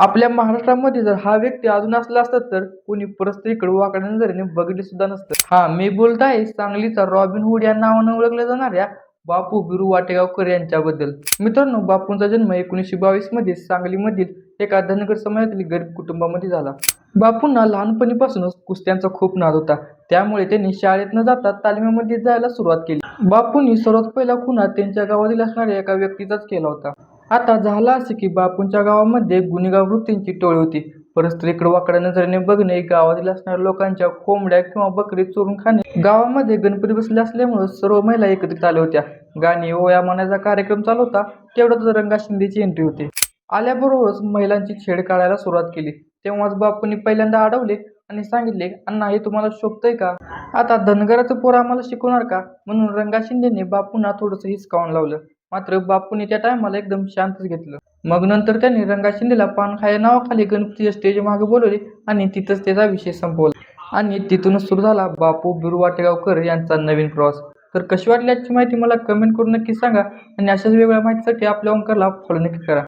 आपल्या महाराष्ट्रामध्ये जर हा व्यक्ती अजून असला असता तर कोणी परस्त्रीकडे वाकड्या नजरेने बघितले सुद्धा नसतं. हा मी बोलत आहे सांगलीचा रॉबिन हुड या नावानं ओळखल्या जाणाऱ्या बापू बिरू वाटेगावकर यांच्याबद्दल. मित्रांनो बापूंचा जन्म एकोणीसशे बावीसमध्ये सांगलीमधील एका धनगर समाजातील गरीब कुटुंबामध्ये झाला. बापूंना लहानपणीपासूनच कुस्त्यांचा खूप नाद होता. त्यामुळे त्यांनी शाळेत न जाता तालिमीमध्ये जायला सुरुवात केली. बापूंनी सर्वात पहिला खुना त्यांच्या गावातील असणाऱ्या एका व्यक्तीचाच केला होता. आता झालं असे की बापूंच्या गावामध्ये गुन्हेगार वृत्तींची टोळी होती. परिस्थितीकडे वाकड्या नजरेने बघणे गावातील असणाऱ्या लोकांच्या कोंबड्या किंवा बकरी चोरून खाणे. गावामध्ये गणपती बसले असल्यामुळे सर्व महिला एकत्रित आल्या होत्या. गाणी ओया म्हणायचा कार्यक्रम चालू होता तेवढ्याच रंगा शिंदेची एंट्री होती. आल्याबरोबरच महिलांची छेड काढायला सुरुवात केली. तेव्हाच बापूंनी पहिल्यांदा अडवले आणि सांगितले अण्णा हे तुम्हाला शोभतंय का? आता धनगराचं पोर आम्हाला शिकवणार का? म्हणून रंगा शिंदेने बापूंना थोडंसं हिसकावून लावलं. मात्र बापूने त्या टायमाला एकदम शांतच घेतलं. मग नंतर त्यांनी रंगा शिंदेला पान खाया नावाखाली गणपतीच्या स्टेज मागे बोलवले आणि तिथंच त्याचा विषय संपवला. आणि तिथूनच सुरू झाला बापू बिरू वाटेगावकर यांचा नवीन प्रवास. तर कशी वाटली याची माहिती मला कमेंट करून नक्की सांगा आणि अशाच वेगळ्या माहितीसाठी आपल्या ओंकारला फॉलो नक्की करा.